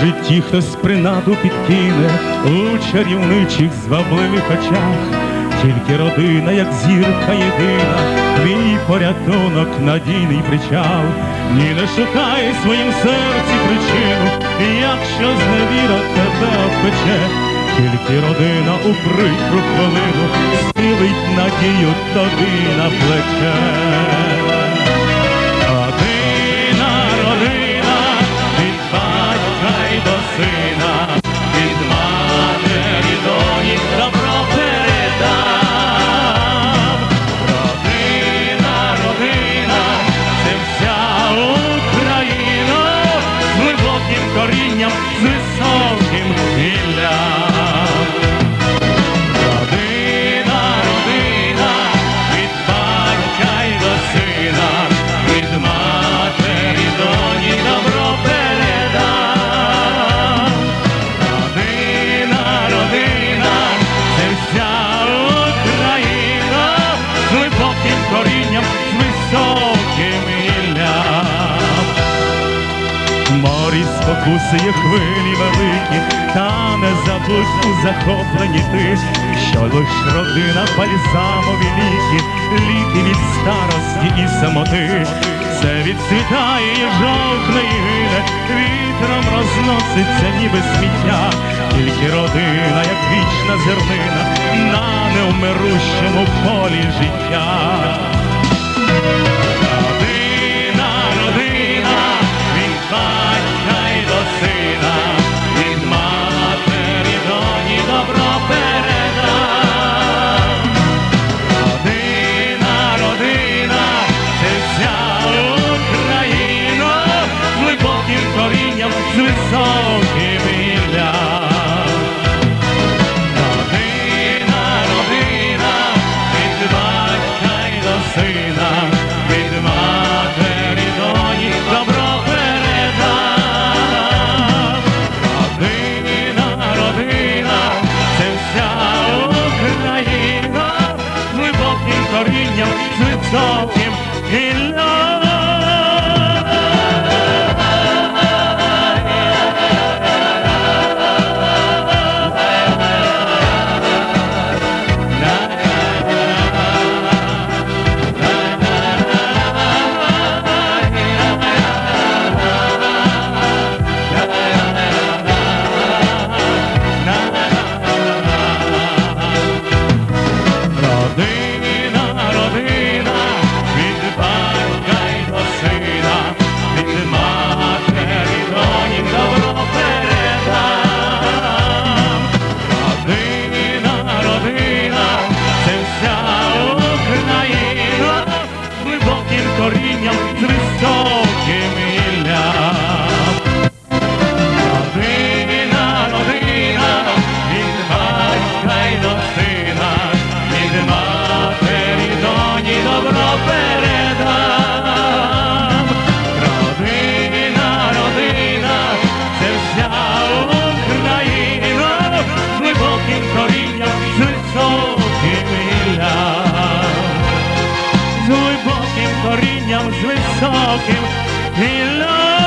житті хтось принаду підкине у чарівничих звабливих очах, тільки родина, як зірка єдина, твій порятунок, надійний причал, ні не шукай в своїм серці причину, якщо зневіра тебе обпече, тільки родина у прикру хвилину схилить надію тобі на плече. З високим гіллям. Морі спокусує хвилі великі, та не забудь у захопленні ти, що лиш родина бальзамові ліки, ліки від старості і самоти. Це відцвітає і жовтне і гине, вітром розноситься ніби сміття, тільки родина, як вічна зернина, на невмирущому полі життя. Thank you. talking. Hello. love.